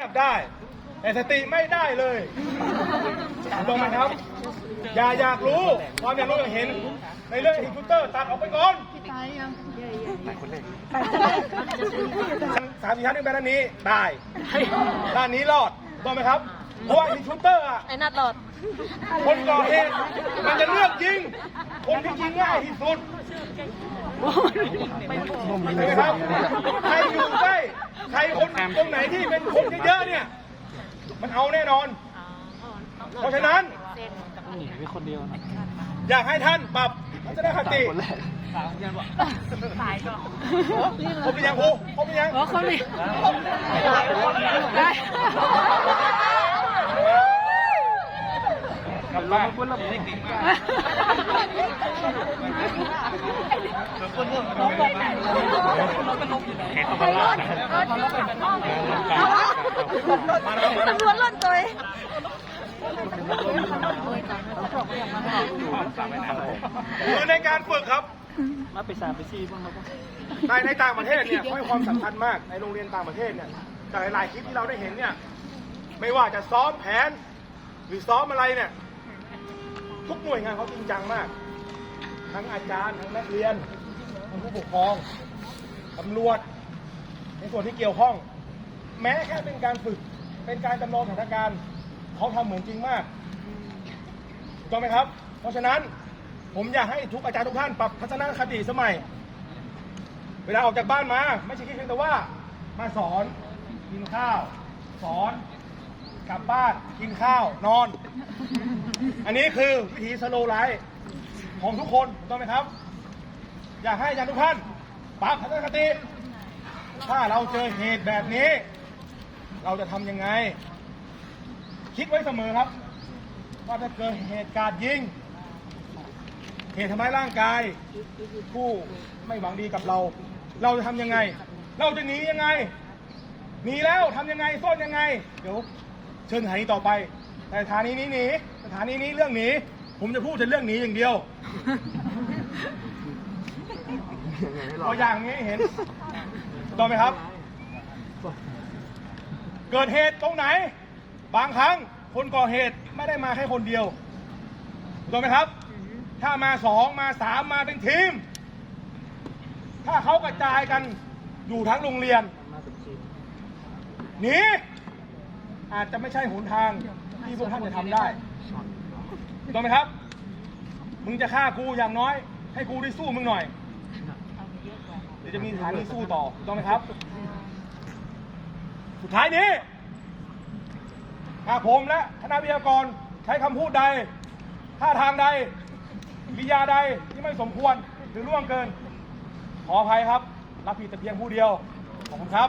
งียบได้ แต่สติไม่ได้เลยถูกต้องไหมครับ อย่าอยากรู้ความอยากรู้อยากเห็น ในเรื่องอินพุตเตอร์ตัดออกไปก่อนสามสี่ชั้นขึ้นไปด้านนี้ตายด้านนี้รอดถูกต้องไหมครับเพราะว่าอินพุตเตอร์อะ ไอ้นัดหลอด คนก่อเหตุมันจะเลือกยิง คนที่ยิงง่ายที่สุดใช่ไหมครับใครอยู่ใกล้ ใครคนตรงไหนที่เป็นคนเยอะๆเนี่ย มันเอาแน่นอน เพราะฉะนั้นอยากให้ท่านปรับทัศนคติครบหรือยังครูครบหรือยังอ๋อเขาดิ ได้ตำรวจล่นตัวเองคือในการฝึกครับ มาไปสามไปสี่บ้างครับในในต่างประเทศเนี่ยให้ความสำคัญมากในโรงเรียนต่างประเทศเนี่ยจากหลายๆคลิปที่เราได้เห็นเนี่ย ไม่ว่าจะซ้อมแผน หรือซ้อมอะไรเนี่ย ทุกหน่วยงานเขาจริงจังมาก ทั้งอาจารย์ทั้งนักเรียนทั้งผู้ปกครองตำรวจ ในส่วนที่เกี่ยวข้อง แม้แค่เป็นการฝึก เป็นการจำลองสถานการณ์เขาทำเหมือนจริงมากถูกต้องไหมครับ เพราะฉะนั้นผมอยากให้ทุกอาจารย์ทุกท่านปรับทัศนคติสมัย เวลาออกจากบ้านมา ไม่ใช่แค่เพียงแต่ว่า มาสอนกินข้าว สอนกลับบ้านกินข้าวนอน อันนี้คือวิธีสโลไลฟ์ของทุกคนถูกต้องไหมครับ อยากให้อาจารย์ทุกท่านปรับทัศนคติ ถ้าเราเจอเหตุแบบนี้ เราจะทำยังไง คิดไว้เสมอครับ ว่าถ้าเกิดเหตุการณ์ยิง เหตุทำร้ายร่างกายผู้ไม่หวังดีกับเรา เราจะทำยังไง เราจะหนียังไงหนีแล้วทำยังไงซ่อนยังไง เดี๋ยวเชิญสถานีต่อไป แต่สถานีนี้หนีสถานีนี้เรื่องหนีผมจะพูดแต่เรื่องหนีอย่างเดียวตัวอย่างนี้ให้เห็น ถูกต้องไหมครับ เกิดเหตุตรงไหน บางครั้งคนก่อเหตุไม่ได้มาแค่คนเดียวถูกต้องไหมครับ ถ้ามาสองมาสามมาเป็นทีม ถ้าเขากระจายกันอยู่ทั้งโรงเรียนหนีอาจจะไม่ใช่หนทางที่พวกท่านจะทำได้ถูกต้องไหมครับ มึงจะฆ่ากูอย่างน้อย ให้กูได้สู้มึงหน่อย ดี๋ยวจะมีสถานีสู้ต่อถูกต้องไหมครับ สุดท้ายนี้ถ้าผมและคณะวิทยากรใช้คำพูดใด ท่าทางใดปริยาใดที่ไม่สมควรหรือล่วงเกิน ขออภัยครับ รับผิดแต่เพียงผู้เดียว ขอบคุณครับ